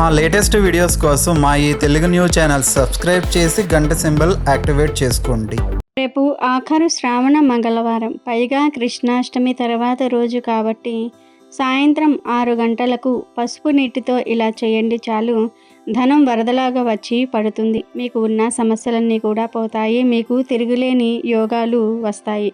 మా latest videos కోసం మా ఈ తెలుగు న్యూస్ ఛానల్ సబ్స్క్రైబ్ చేసి గంట సింబల్ యాక్టివేట్ చేసుకోండి. రేపు ఆఖరు శ్రావణ మంగళవారం. పైగా కృష్ణాష్టమి తర్వాత రోజు కాబట్టి సాయంత్రం ఆరు గంటలకు పసుపు నీటితో ఇలా చేయండి చాలు. ధనం వరదలాగా వచ్చి పడుతుంది. మీకు ఉన్న సమస్యలన్నీ కూడా పోతాయి. మీకు తిరుగులేని యోగాలు వస్తాయి.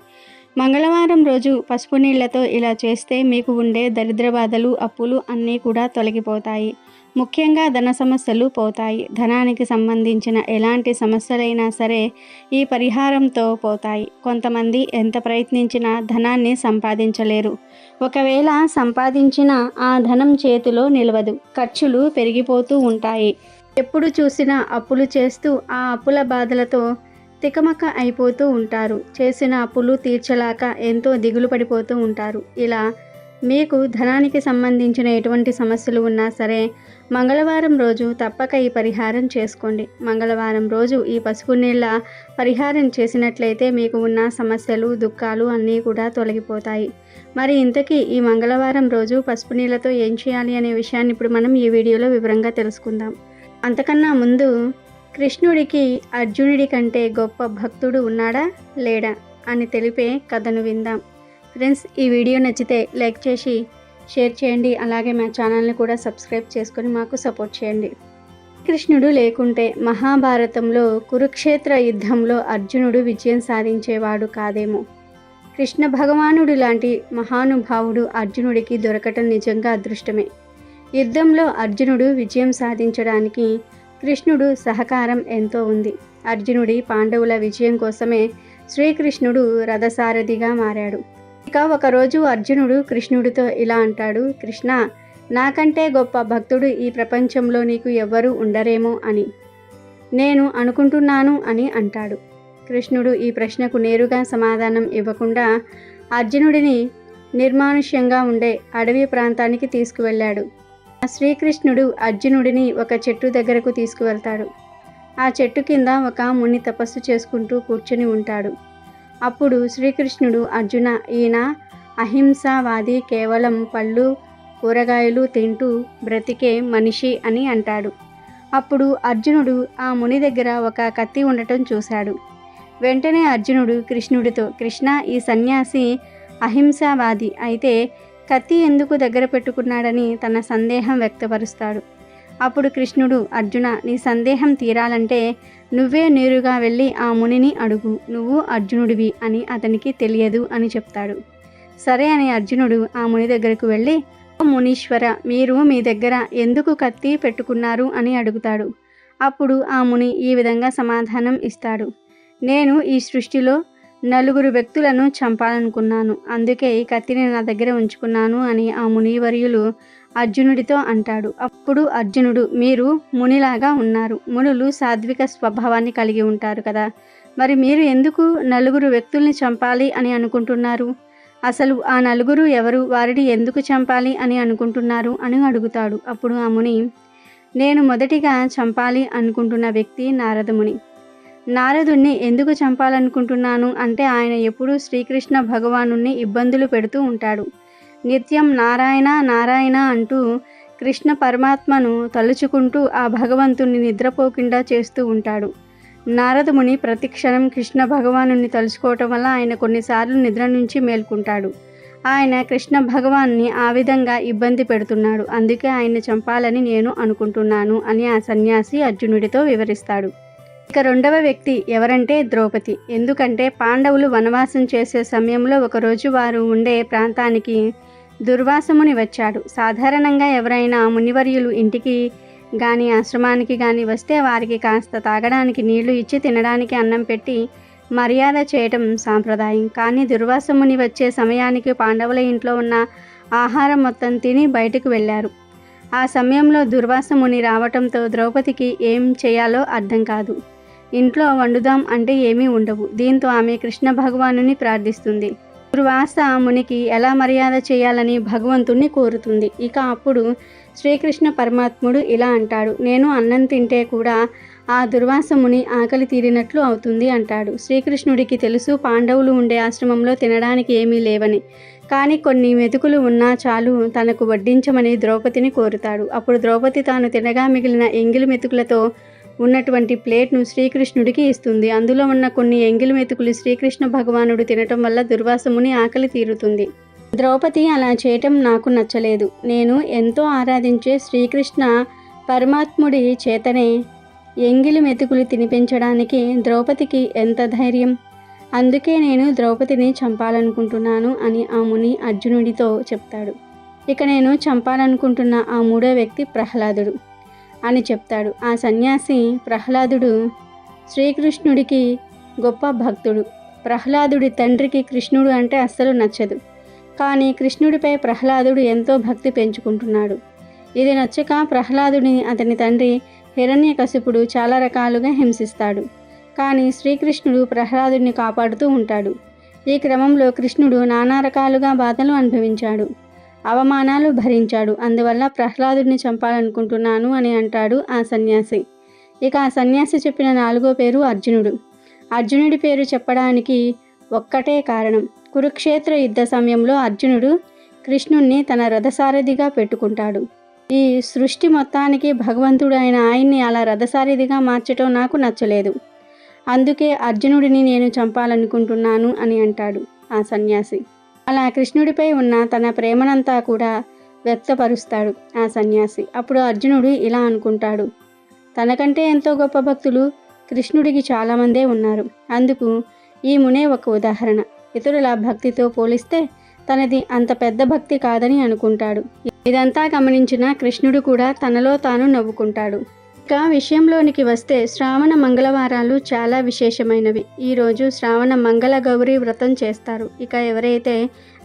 మంగళవారం రోజు పసుపు నీళ్ళతో ఇలా చేస్తే మీకు ఉండే దరిద్ర బాధలు అప్పులు అన్నీ కూడా తొలగిపోతాయి. ముఖ్యంగా ధన సమస్యలు పోతాయి. ధనానికి సంబంధించిన ఎలాంటి సమస్యలైనా సరే ఈ పరిహారంతో పోతాయి. కొంతమంది ఎంత ప్రయత్నించినా ధనాన్ని సంపాదించలేరు. ఒకవేళ సంపాదించిన ఆ ధనం చేతిలో నిలవదు. ఖర్చులు పెరిగిపోతూ ఉంటాయి. ఎప్పుడు చూసినా అప్పులు చేస్తూ ఆ అప్పుల బాధలతో తికమక అయిపోతూ ఉంటారు. చేసిన అప్పులు తీర్చలేక ఎంతో దిగులు పడిపోతూ ఉంటారు. ఇలా మీకు ధనానికి సంబంధించిన ఎటువంటి సమస్యలు ఉన్నా సరే మంగళవారం రోజు తప్పక ఈ పరిహారం చేసుకోండి. మంగళవారం రోజు ఈ పసుపు నీళ్ళ పరిహారం చేసినట్లయితే మీకు ఉన్న సమస్యలు దుఃఖాలు అన్నీ కూడా తొలగిపోతాయి. మరి ఇంతకీ ఈ మంగళవారం రోజు పసుపు నీళ్ళతో ఏం చేయాలి అనే విషయాన్ని ఇప్పుడు మనం ఈ వీడియోలో వివరంగా తెలుసుకుందాం. అంతకన్నా ముందు కృష్ణుడికి అర్జునుడి కంటే గొప్ప భక్తుడు ఉన్నాడా? లేడా? అని తెలిపే కథను విందాం. ఫ్రెండ్స్ ఈ వీడియో నచ్చితే లైక్ చేసి షేర్ చేయండి. అలాగే మా ఛానల్ని కూడా సబ్స్క్రైబ్ చేసుకొని మాకు సపోర్ట్ చేయండి. కృష్ణుడు లేకుంటే మహాభారతంలో కురుక్షేత్ర యుద్ధంలో అర్జునుడు విజయం సాధించేవాడు కాదేమో. కృష్ణ భగవానుడు లాంటి మహానుభావుడు అర్జునుడికి దొరకటం నిజంగా అదృష్టమే. యుద్ధంలో అర్జునుడు విజయం సాధించడానికి కృష్ణుడు సహకారం ఎంతో ఉంది. అర్జునుడి పాండవుల విజయం కోసమే శ్రీకృష్ణుడు రథసారథిగా మారాడు. ఇక ఒకరోజు అర్జునుడు కృష్ణుడితో ఇలా అంటాడు కృష్ణ నాకంటే గొప్ప భక్తుడు ఈ ప్రపంచంలో నీకు ఎవ్వరూ ఉండరేమో అని. నేను అనుకుంటున్నాను అని అంటాడు. కృష్ణుడు ఈ ప్రశ్నకు నేరుగా సమాధానం ఇవ్వకుండా అర్జునుడిని నిర్మానుష్యంగా ఉండే అడవి ప్రాంతానికి తీసుకువెళ్ళాడు. శ్రీకృష్ణుడు అర్జునుడిని ఒక చెట్టు దగ్గరకు తీసుకువెళ్తాడు. ఆ చెట్టు కింద ఒక ముని తపస్సు చేసుకుంటూ కూర్చుని ఉంటాడు. అప్పుడు శ్రీకృష్ణుడు అర్జున ఈయన అహింసావాది కేవలం పళ్ళు కూరగాయలు తింటూ బ్రతికే మనిషి అని అంటాడు. అప్పుడు అర్జునుడు ఆ ముని దగ్గర ఒక కత్తి ఉండటం చూశాడు. వెంటనే అర్జునుడు కృష్ణుడితో కృష్ణ ఈ సన్యాసి అహింసావాది అయితే కత్తి ఎందుకు దగ్గర పెట్టుకున్నాడని తన సందేహం వ్యక్తపరుస్తాడు. అప్పుడు కృష్ణుడు అర్జున నీ సందేహం తీరాలంటే నువ్వే నేరుగా వెళ్ళి ఆ మునిని అడుగు. నువ్వు అర్జునుడివి అని అతనికి తెలియదు అని చెప్తాడు. సరే అని అర్జునుడు ఆ ముని దగ్గరకు వెళ్ళి "ఓ మునీశ్వర మీరు మీ దగ్గర ఎందుకు కత్తి పెట్టుకున్నారు అని అడుగుతాడు. అప్పుడు ఆ ముని ఈ విధంగా సమాధానం ఇస్తాడు. నేను ఈ సృష్టిలో నలుగురు వ్యక్తులను చంపాలనుకున్నాను. అందుకే ఈ కత్తిని నా దగ్గర ఉంచుకున్నాను అని ఆ మునివర్యులు అర్జునుడితో అంటాడు. అప్పుడు అర్జునుడు మీరు మునిలాగా ఉన్నారు. మునులు సాత్విక స్వభావాన్ని కలిగి ఉంటారు కదా. మరి మీరు ఎందుకు నలుగురు వ్యక్తుల్ని చంపాలి అని అనుకుంటున్నారు? అసలు ఆ నలుగురు ఎవరు వారిని ఎందుకు చంపాలి అని అనుకుంటున్నారు అని అడుగుతాడు. అప్పుడు ఆ ముని నేను మొదటిగా చంపాలి అనుకుంటున్న వ్యక్తి నారదముని. నారదుణ్ణి ఎందుకు చంపాలనుకుంటున్నాను? అంటే ఆయన ఎప్పుడూ శ్రీకృష్ణ భగవాను ఇబ్బందులు పెడుతూ ఉంటాడు. నిత్యం నారాయణ నారాయణ అంటూ కృష్ణ పరమాత్మను తలుచుకుంటూ ఆ భగవంతుణ్ణి నిద్రపోకుండా చేస్తూ ఉంటాడు. నారదముని ప్రతి క్షణం కృష్ణ భగవానుని తలుచుకోవటం వల్ల ఆయన కొన్నిసార్లు నిద్ర నుంచి మేల్కుంటాడు. ఆయన కృష్ణ భగవాన్ని ఆ విధంగా ఇబ్బంది పెడుతున్నాడు. అందుకే ఆయన్ని చంపాలని నేను అనుకుంటున్నాను అని ఆ సన్యాసి అర్జునుడితో వివరిస్తాడు. ఇక రెండవ వ్యక్తి ఎవరంటే ద్రౌపది. ఎందుకంటే పాండవులు వనవాసం చేసే సమయంలో ఒకరోజు వారు ఉండే ప్రాంతానికి దుర్వాసముని వచ్చాడు. సాధారణంగా ఎవరైనా మునివర్యులు ఇంటికి కానీ ఆశ్రమానికి కానీ వస్తే వారికి కాస్త తాగడానికి నీళ్ళు ఇచ్చి తినడానికి అన్నం పెట్టి మర్యాద చేయటం సాంప్రదాయం. కానీ దుర్వాసముని వచ్చే సమయానికి పాండవుల ఇంట్లో ఉన్న ఆహారం మొత్తం తిని బయటకు వెళ్ళారు. ఆ సమయంలో దుర్వాసముని రావటంతో ద్రౌపదికి ఏం చేయాలో అర్థం కాదు. ఇంట్లో వండుదాం అంటే ఏమీ ఉండవు. దీంతో ఆమె కృష్ణ భగవానుని ప్రార్థిస్తుంది. దుర్వాస మునికి ఎలా మర్యాద చేయాలని భగవంతుణ్ణి కోరుతుంది. ఇక అప్పుడు శ్రీకృష్ణ పరమాత్ముడు ఇలా అంటాడు. నేను అన్నం తింటే కూడా ఆ దుర్వాసముని ఆకలి తీరినట్లు అవుతుంది అంటాడు. శ్రీకృష్ణుడికి తెలుసు పాండవులు ఉండే ఆశ్రమంలో తినడానికి ఏమీ లేవని. కానీ కొన్ని మెతుకులు ఉన్నా చాలు తనకు వడ్డించమని ద్రౌపదిని కోరుతాడు. అప్పుడు ద్రౌపది తాను తినగా మిగిలిన ఎంగిలి మెతుకులతో ఉన్నటువంటి ప్లేట్ను శ్రీకృష్ణుడికి ఇస్తుంది. అందులో ఉన్న కొన్ని ఎంగిలి మెతుకులు శ్రీకృష్ణ భగవానుడు తినటం వల్ల దుర్వాసముని ఆకలి తీరుతుంది. ద్రౌపది అలా చేయటం నాకు నచ్చలేదు. నేను ఎంతో ఆరాధించే శ్రీకృష్ణ పరమాత్ముడి చేతనే ఎంగిలి మెతుకులు తినిపించడానికి ద్రౌపదికి ఎంత ధైర్యం? అందుకే నేను ద్రౌపదిని చంపాలనుకుంటున్నాను అని ఆ ముని అర్జునుడితో చెప్తాడు. ఇక నేను చంపాలనుకుంటున్న ఆ మూడో వ్యక్తి ప్రహ్లాదుడు. అని చెప్తాడు. ఆ సన్యాసి ప్రహ్లాదుడు శ్రీకృష్ణుడికి గొప్ప భక్తుడు. ప్రహ్లాదుడి తండ్రికి కృష్ణుడు అంటే అస్సలు నచ్చదు. కానీ కృష్ణుడిపై ప్రహ్లాదుడు ఎంతో భక్తి పెంచుకుంటున్నాడు. ఇది నచ్చక ప్రహ్లాదుడిని అతని తండ్రి హిరణ్యకశిపుడు చాలా రకాలుగా హింసిస్తాడు. కానీ శ్రీకృష్ణుడు ప్రహ్లాదుడిని కాపాడుతూ ఉంటాడు. ఈ క్రమంలో కృష్ణుడు నానా రకాలుగా బాధలు అనుభవించాడు. అవమానాలు భరించాడు. అందువల్ల ప్రహ్లాదుడిని చంపాలనుకుంటున్నాను అని అంటాడు ఆ సన్యాసి. ఇక ఆ సన్యాసి చెప్పిన నాలుగో పేరు అర్జునుడు. అర్జునుడి పేరు చెప్పడానికి ఒక్కటే కారణం. కురుక్షేత్ర యుద్ధ సమయంలో అర్జునుడు కృష్ణుణ్ణి తన రథసారథిగా పెట్టుకుంటాడు. ఈ సృష్టి మొత్తానికి భగవంతుడు అయిన ఆయన్ని అలా రథసారథిగా మార్చటం నాకు నచ్చలేదు. అందుకే అర్జునుడిని నేను చంపాలనుకుంటున్నాను అని అంటాడు ఆ సన్యాసి. అలా కృష్ణుడిపై ఉన్న తన ప్రేమనంతా కూడా వ్యక్తపరుస్తాడు ఆ సన్యాసి. అప్పుడు అర్జునుడు ఇలా అనుకుంటాడు. తనకంటే ఎంతో గొప్ప భక్తులు కృష్ణుడికి చాలామందే ఉన్నారు. అందుకు ఈ మునే ఒక ఉదాహరణ. ఇతరుల భక్తితో పోలిస్తే తనది అంత పెద్ద భక్తి కాదని అనుకుంటాడు. ఇదంతా గమనించిన కృష్ణుడు కూడా తనలో తాను నవ్వుకుంటాడు. ఇక విషయంలోనికి వస్తే శ్రావణ మంగళవారాలు చాలా విశేషమైనవి. ఈరోజు శ్రావణ మంగళ గౌరీ వ్రతం చేస్తారు. ఇక ఎవరైతే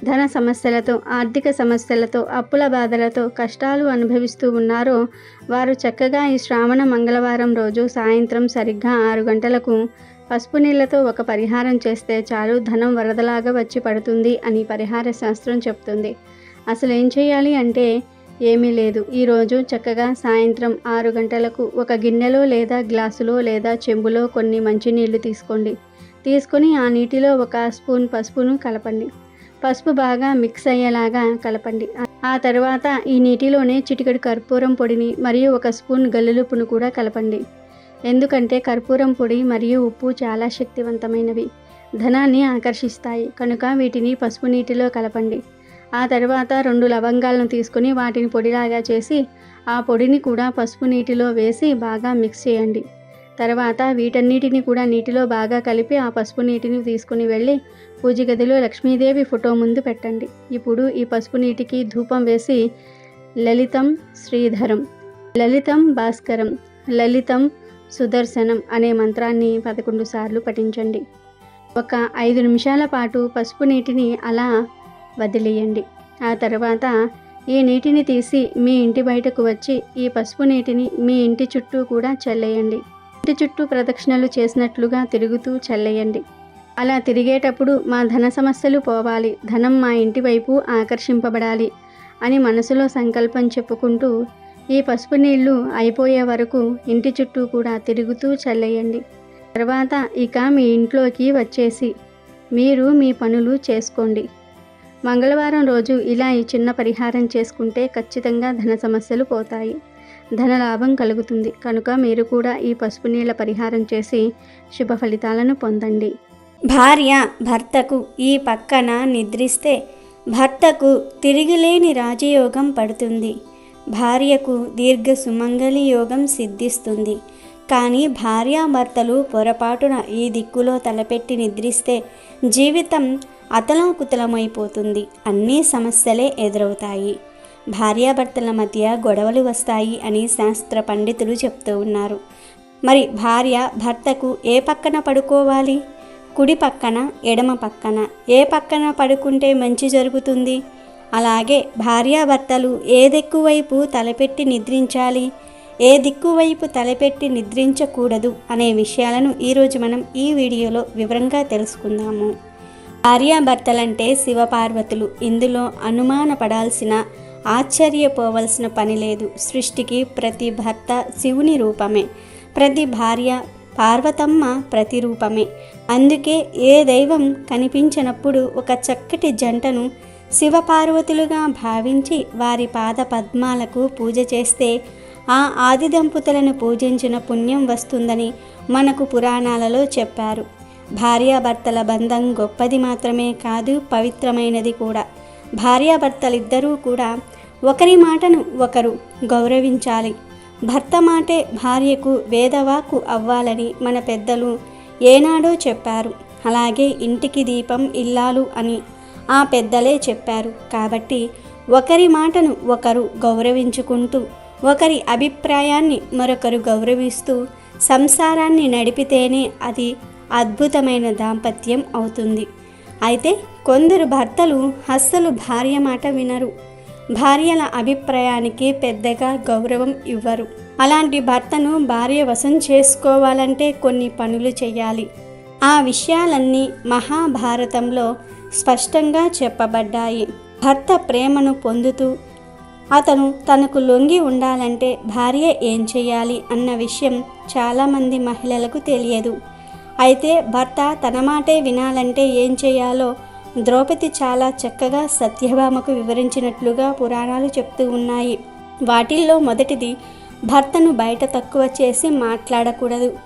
ధన సమస్యలతో ఆర్థిక సమస్యలతో అప్పుల బాధలతో కష్టాలు అనుభవిస్తూ ఉన్నారో వారు చక్కగా ఈ శ్రావణ మంగళవారం రోజు సాయంత్రం సరిగ్గా ఆరు గంటలకు పసుపు నీళ్ళతో ఒక పరిహారం చేస్తే చాలు ధనం వరదలాగా వచ్చి పడుతుంది అని పరిహార శాస్త్రం చెప్తుంది. అసలు ఏం చేయాలి అంటే ఏమీ లేదు. ఈరోజు చక్కగా సాయంత్రం ఆరు గంటలకు ఒక గిన్నెలో లేదా గ్లాసులో లేదా చెంబులో కొన్ని మంచినీళ్ళు తీసుకోండి. తీసుకొని ఆ నీటిలో ఒక స్పూన్ పసుపును కలపండి. పసుపు బాగా మిక్స్ అయ్యేలాగా కలపండి. ఆ తర్వాత ఈ నీటిలోనే చిటికెడు కర్పూరం పొడిని మరియు ఒక స్పూన్ గల్లులుపును కూడా కలపండి. ఎందుకంటే కర్పూరం పొడి మరియు ఉప్పు చాలా శక్తివంతమైనవి. ధనాన్ని ఆకర్షిస్తాయి. కనుక వీటిని పసుపు నీటిలో కలపండి. ఆ తర్వాత రెండు లవంగాలను తీసుకొని వాటిని పొడిలాగా చేసి ఆ పొడిని కూడా పసుపు నీటిలో వేసి బాగా మిక్స్ చేయండి. తర్వాత వీటన్నిటిని కూడా నీటిలో బాగా కలిపి ఆ పసుపు నీటిని తీసుకుని వెళ్ళి పూజ గదిలో లక్ష్మీదేవి ఫోటో ముందు పెట్టండి. ఇప్పుడు ఈ పసుపు నీటికి ధూపం వేసి లలితం శ్రీధరం లలితం భాస్కరం లలితం సుదర్శనం అనే మంత్రాన్ని పదకొండు సార్లు పఠించండి. ఒక ఐదు నిమిషాల పాటు పసుపు నీటిని అలా వదిలేయండి. ఆ తర్వాత ఈ నీటిని తీసి మీ ఇంటి బయటకు వచ్చి ఈ పసుపు నీటిని మీ ఇంటి చుట్టూ కూడా చల్లేయండి. ఇంటి చుట్టూ ప్రదక్షిణలు చేసినట్లుగా తిరుగుతూ చల్లేయండి. అలా తిరిగేటప్పుడు మా ధన సమస్యలు పోవాలి. ధనం మా ఇంటి వైపు ఆకర్షింపబడాలి అని మనసులో సంకల్పం చెప్పుకుంటూ ఈ పసుపు నీళ్ళు అయిపోయే వరకు ఇంటి చుట్టూ కూడా తిరుగుతూ చల్లేయండి. తర్వాత ఇక మీ ఇంట్లోకి వచ్చేసి మీరు మీ పనులు చేసుకోండి. మంగళవారం రోజు ఇలా ఈ చిన్న పరిహారం చేసుకుంటే ఖచ్చితంగా ధన సమస్యలు పోతాయి. ధన లాభం కలుగుతుంది. కనుక మీరు కూడా ఈ పసుపు నీళ్ళ పరిహారం చేసి శుభ ఫలితాలను పొందండి. భార్య భర్తకు ఈ పక్కన నిద్రిస్తే భర్తకు తిరిగిలేని రాజయోగం పడుతుంది. భార్యకు దీర్ఘ సుమంగళి యోగం సిద్ధిస్తుంది. కానీ భార్యాభర్తలు పొరపాటున ఈ దిక్కులో తలపెట్టి నిద్రిస్తే జీవితం అతలాకుతలమైపోతుంది. అన్ని సమస్యలే ఎదురవుతాయి. భార్యాభర్తల మధ్య గొడవలు వస్తాయి అని శాస్త్ర పండితులు చెప్తూ ఉన్నారు. మరి భార్య భర్తకు ఏ పక్కన పడుకోవాలి? కుడి పక్కన ఎడమ పక్కన ఏ పక్కన పడుకుంటే మంచి జరుగుతుంది? అలాగే భార్యాభర్తలు ఏ దిక్కు వైపు తలపెట్టి నిద్రించాలి? ఏ దిక్కు వైపు తలపెట్టి నిద్రించకూడదు అనే విషయాలను ఈరోజు మనం ఈ వీడియోలో వివరంగా తెలుసుకుందాము. భార్యాభర్తలంటే శివపార్వతులు. ఇందులో అనుమానపడాల్సిన ఆశ్చర్యపోవలసిన పని లేదు. సృష్టికి ప్రతి భర్త శివుని రూపమే. ప్రతి భార్య పార్వతమ్మ ప్రతిరూపమే అందుకే ఏ దైవం కనిపించినప్పుడు ఒక చక్కటి జంటను శివపార్వతులుగా భావించి వారి పాద పద్మాలకు పూజ చేస్తే ఆ ఆది దంపతులను పూజించిన పుణ్యం వస్తుందని మనకు పురాణాలలో చెప్పారు. భార్యాభర్తల బంధం గొప్పది మాత్రమే కాదు పవిత్రమైనది కూడా. భార్యాభర్తలిద్దరూ కూడా ఒకరి మాటను ఒకరు గౌరవించాలి. భర్త మాటే భార్యకు వేదవాకు అవ్వాలని మన పెద్దలు ఏనాడో చెప్పారు. అలాగే ఇంటికి దీపం ఇల్లాలు అని ఆ పెద్దలే చెప్పారు. కాబట్టి ఒకరి మాటను ఒకరు గౌరవించుకుంటూ ఒకరి అభిప్రాయాన్ని మరొకరు గౌరవిస్తూ సంసారాన్ని నడిపితేనే అది అద్భుతమైన దాంపత్యం అవుతుంది. అయితే కొందరు భర్తలు అస్సలు భార్య మాట వినరు. భార్యల అభిప్రాయానికి పెద్దగా గౌరవం ఇవ్వరు. అలాంటి భర్తను భార్య వశం చేసుకోవాలంటే కొన్ని పనులు చేయాలి ఆ విషయాలన్నీ మహాభారతంలో స్పష్టంగా చెప్పబడ్డాయి. భర్త ప్రేమను పొందుతూ అతను తనకు లొంగి ఉండాలంటే భార్య ఏం చేయాలి అన్న విషయం చాలామంది మహిళలకు తెలియదు. అయితే భర్త తన మాటే వినాలంటే ఏం చేయాలో ద్రౌపది చాలా చక్కగా సత్యభామకు వివరించినట్లుగా పురాణాలు చెప్తూ ఉన్నాయి. వాటిల్లో మొదటిది భర్తను బయట తక్కువ చేసి మాట్లాడకూడదు.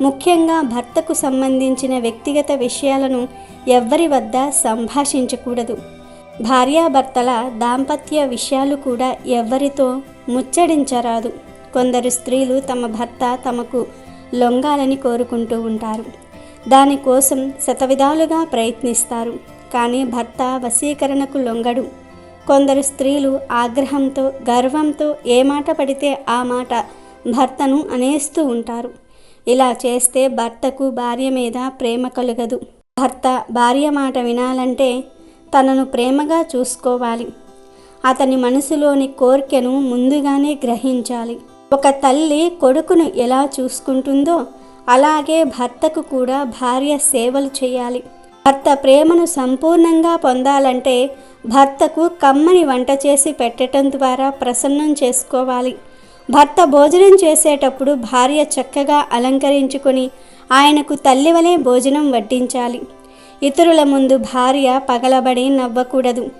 ముఖ్యంగా భర్తకు సంబంధించిన వ్యక్తిగత విషయాలను ఎవ్వరి వద్ద సంభాషించకూడదు. భార్యాభర్తల దాంపత్య విషయాలు కూడా ఎవ్వరితో ముచ్చడించరాదు. కొందరు స్త్రీలు తమ భర్త తమకు లొంగాలని కోరుకుంటూ ఉంటారు. దానికోసం శతవిధాలుగా ప్రయత్నిస్తారు కానీ భర్త వశీకరణకు లొంగడు. కొందరు స్త్రీలు ఆగ్రహంతో గర్వంతో ఏ మాట పడితే ఆ మాట భర్తను అనేస్తూ ఉంటారు. ఇలా చేస్తే భర్తకు భార్య మీద ప్రేమ కలగదు. భర్త భార్య మాట వినాలంటే తనను ప్రేమగా చూసుకోవాలి. అతని మనసులోని కోరికను ముందుగానే గ్రహించాలి. ఒక తల్లి కొడుకును ఎలా చూసుకుంటుందో అలాగే భర్తకు కూడా భార్య సేవలు చేయాలి. భర్త ప్రేమను సంపూర్ణంగా పొందాలంటే భర్తకు కమ్మని వంట చేసి పెట్టడం ద్వారా ప్రసన్నం చేసుకోవాలి. భర్త భోజనం చేసేటప్పుడు భార్య చక్కగా అలంకరించుకొని ఆయనకు తల్లివలే భోజనం వడ్డించాలి. ఇతరుల ముందు భార్య పగలబడి నవ్వకూడదు.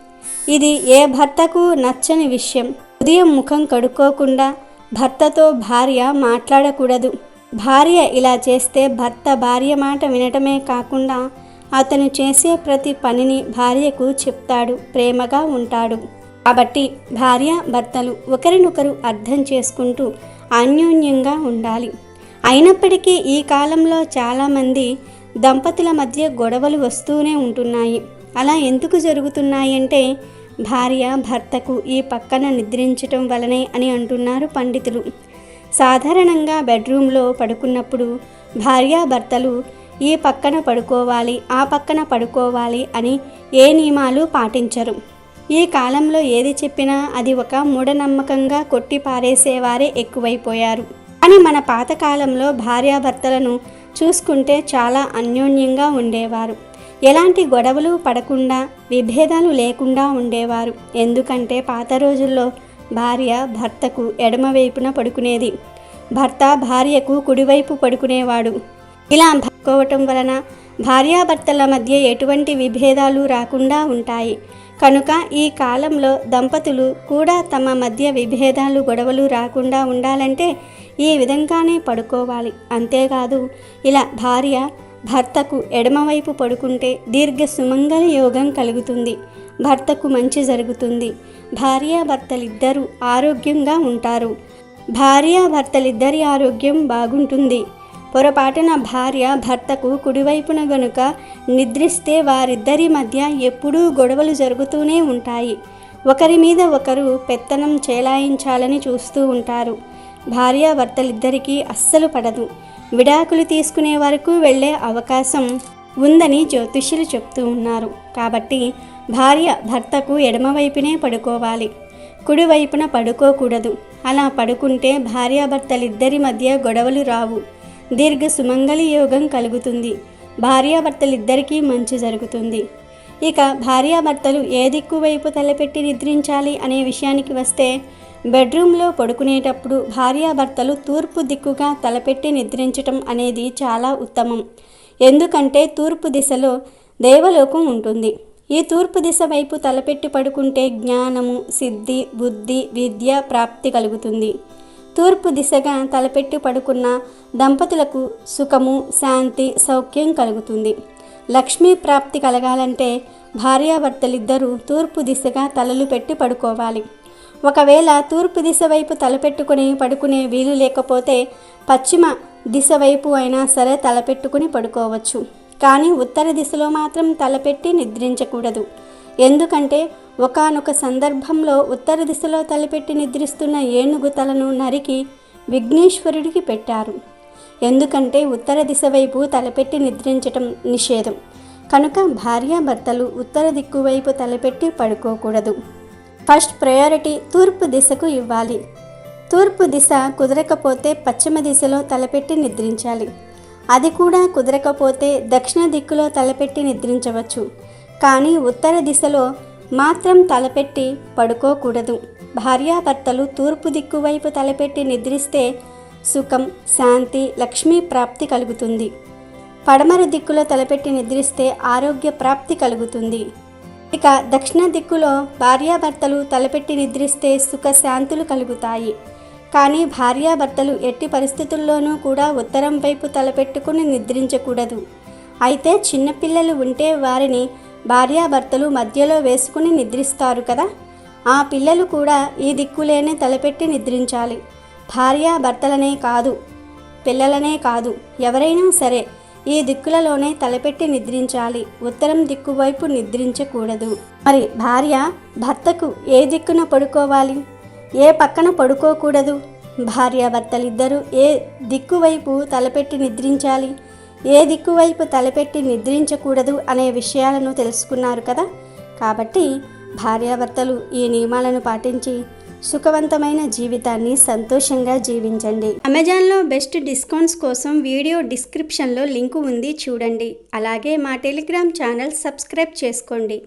ఇది ఏ భర్తకు నచ్చని విషయం. ఉదయం ముఖం కడుక్కోకుండా భర్తతో భార్య మాట్లాడకూడదు. భార్య ఇలా చేస్తే భర్త భార్య మాట వినటమే కాకుండా అతను చేసే ప్రతి పనిని భార్యకు చెప్తాడు ప్రేమగా ఉంటాడు. కాబట్టి భార్య భర్తలు ఒకరినొకరు అర్థం చేసుకుంటూ అన్యోన్యంగా ఉండాలి. అయినప్పటికీ ఈ కాలంలో చాలామంది దంపతుల మధ్య గొడవలు వస్తూనే ఉంటున్నాయి. అలా ఎందుకు జరుగుతున్నాయంటే భార్య భర్తకు ఈ పక్కన నిద్రించటం వలనే అని అంటున్నారు పండితులు. సాధారణంగా బెడ్రూమ్లో పడుకున్నప్పుడు భార్యాభర్తలు ఈ పక్కన పడుకోవాలి ఆ పక్కన పడుకోవాలి అని ఏ నియమాలు పాటించరు. ఈ కాలంలో ఏది చెప్పినా అది ఒక మూఢనమ్మకంగా కొట్టి పారేసేవారే ఎక్కువైపోయారు. కానీ మన పాతకాలంలో భార్యాభర్తలను చూసుకుంటే చాలా అన్యోన్యంగా ఉండేవారు. ఎలాంటి గొడవలు పడకుండా విభేదాలు లేకుండా ఉండేవారు. ఎందుకంటే పాత రోజుల్లో భార్య భర్తకు ఎడమవైపున పడుకునేది. భర్త భార్యకు కుడివైపు పడుకునేవాడు. ఇలా పడుకోవటం వలన భార్యాభర్తల మధ్య ఎటువంటి విభేదాలు రాకుండా ఉంటాయి. కనుక ఈ కాలంలో దంపతులు కూడా తమ మధ్య విభేదాలు గొడవలు రాకుండా ఉండాలంటే ఈ విధంగానే పడుకోవాలి. అంతేకాదు ఇలా భార్య భర్తకు ఎడమవైపు పడుకుంటే దీర్ఘ సుమంగళ యోగం కలుగుతుంది. భర్తకు మంచి జరుగుతుంది. భార్యాభర్తలిద్దరూ ఆరోగ్యంగా ఉంటారు. భార్యాభర్తలిద్దరి ఆరోగ్యం బాగుంటుంది. పొరపాటున భార్య భర్తకు కుడివైపున గనుక నిద్రిస్తే వారిద్దరి మధ్య ఎప్పుడూ గొడవలు జరుగుతూనే ఉంటాయి. ఒకరి మీద ఒకరు పెత్తనం చేలాయించాలని చూస్తూ ఉంటారు. భార్యాభర్తలిద్దరికీ అస్సలు పడదు. విడాకులు తీసుకునే వరకు వెళ్ళే అవకాశం ఉందని జ్యోతిష్యులు చెప్తూ ఉన్నారు. కాబట్టి భార్య భర్తకు ఎడమవైపునే పడుకోవాలి. కుడివైపున పడుకోకూడదు. అలా పడుకుంటే భార్యాభర్తలిద్దరి మధ్య గొడవలు రావు. దీర్ఘ సుమంగళి యోగం కలుగుతుంది. భార్యాభర్తలిద్దరికీ మంచి జరుగుతుంది. ఇక భార్యాభర్తలు ఏ దిక్కు వైపు తలపెట్టి నిద్రించాలి అనే విషయానికి వస్తే బెడ్రూమ్లో పడుకునేటప్పుడు భార్యాభర్తలు తూర్పు దిక్కుగా తలపెట్టి నిద్రించటం అనేది చాలా ఉత్తమం. ఎందుకంటే తూర్పు దిశలో దేవలోకం ఉంటుంది. ఈ తూర్పు దిశ వైపు తలపెట్టి పడుకుంటే జ్ఞానము సిద్ధి బుద్ధి విద్య ప్రాప్తి కలుగుతుంది. తూర్పు దిశగా తలపెట్టి పడుకున్న దంపతులకు సుఖము శాంతి సౌఖ్యం కలుగుతుంది. లక్ష్మీ ప్రాప్తి కలగాలంటే భార్యాభర్తలిద్దరూ తూర్పు దిశగా తలలు పెట్టి పడుకోవాలి. ఒకవేళ తూర్పు దిశ వైపు తలపెట్టుకుని పడుకునే వీలు లేకపోతే పశ్చిమ దిశ వైపు అయినా సరే తలపెట్టుకుని పడుకోవచ్చు. కానీ ఉత్తర దిశలో మాత్రం తలపెట్టి నిద్రించకూడదు. ఎందుకంటే ఒకానొక సందర్భంలో ఉత్తర దిశలో తలపెట్టి నిద్రిస్తున్న ఏనుగు తలను నరికి విఘ్నేశ్వరుడికి పెట్టారు. ఎందుకంటే ఉత్తర దిశ వైపు తలపెట్టి నిద్రించటం నిషేధం. కనుక భార్యాభర్తలు ఉత్తర దిక్కు వైపు తలపెట్టి పడుకోకూడదు. ఫస్ట్ ప్రయారిటీ తూర్పు దిశకు ఇవ్వాలి. తూర్పు దిశ కుదరకపోతే పశ్చిమ దిశలో తలపెట్టి నిద్రించాలి. అది కూడా కుదరకపోతే దక్షిణ దిక్కులో తలపెట్టి నిద్రించవచ్చు. కానీ ఉత్తర దిశలో మాత్రం తలపెట్టి పడుకోకూడదు. భార్యాభర్తలు తూర్పు దిక్కు వైపు తలపెట్టి నిద్రిస్తే సుఖం శాంతి లక్ష్మీ ప్రాప్తి కలుగుతుంది. పడమర దిక్కులో తలపెట్టి నిద్రిస్తే ఆరోగ్య ప్రాప్తి కలుగుతుంది. ఇక దక్షిణ దిక్కులో భార్యాభర్తలు తలపెట్టి నిద్రిస్తే సుఖ శాంతులు కలుగుతాయి. కానీ భార్యాభర్తలు ఎట్టి పరిస్థితుల్లోనూ కూడా ఉత్తరం వైపు తలపెట్టుకుని నిద్రించకూడదు. అయితే చిన్నపిల్లలు ఉంటే వారిని భార్యాభర్తలు మధ్యలో వేసుకుని నిద్రిస్తారు కదా? ఆ పిల్లలు కూడా ఈ దిక్కులేనే తలపెట్టి నిద్రించాలి. భార్యాభర్తలనే కాదు పిల్లలనే కాదు ఎవరైనా సరే ఈ దిక్కులలోనే తలపెట్టి నిద్రించాలి. ఉత్తరం దిక్కు వైపు నిద్రించకూడదు. మరి భార్య భర్తకు ఏ దిక్కున పడుకోవాలి? ఏ పక్కన పడుకోకూడదు. భార్యాభర్తలిద్దరూ ఏ దిక్కువైపు తలపెట్టి నిద్రించాలి ఏ దిక్కువైపు తలపెట్టి నిద్రించకూడదు అనే విషయాలను తెలుసుకున్నారు కదా. కాబట్టి భార్యాభర్తలు ఈ నియమాలను పాటించి సుఖవంతమైన జీవితాన్ని సంతోషంగా జీవించండి. అమెజాన్లో బెస్ట్ డిస్కౌంట్స్ కోసం వీడియో డిస్క్రిప్షన్లో లింకు ఉంది చూడండి. అలాగే మా టెలిగ్రామ్ ఛానల్ సబ్స్క్రైబ్ చేసుకోండి.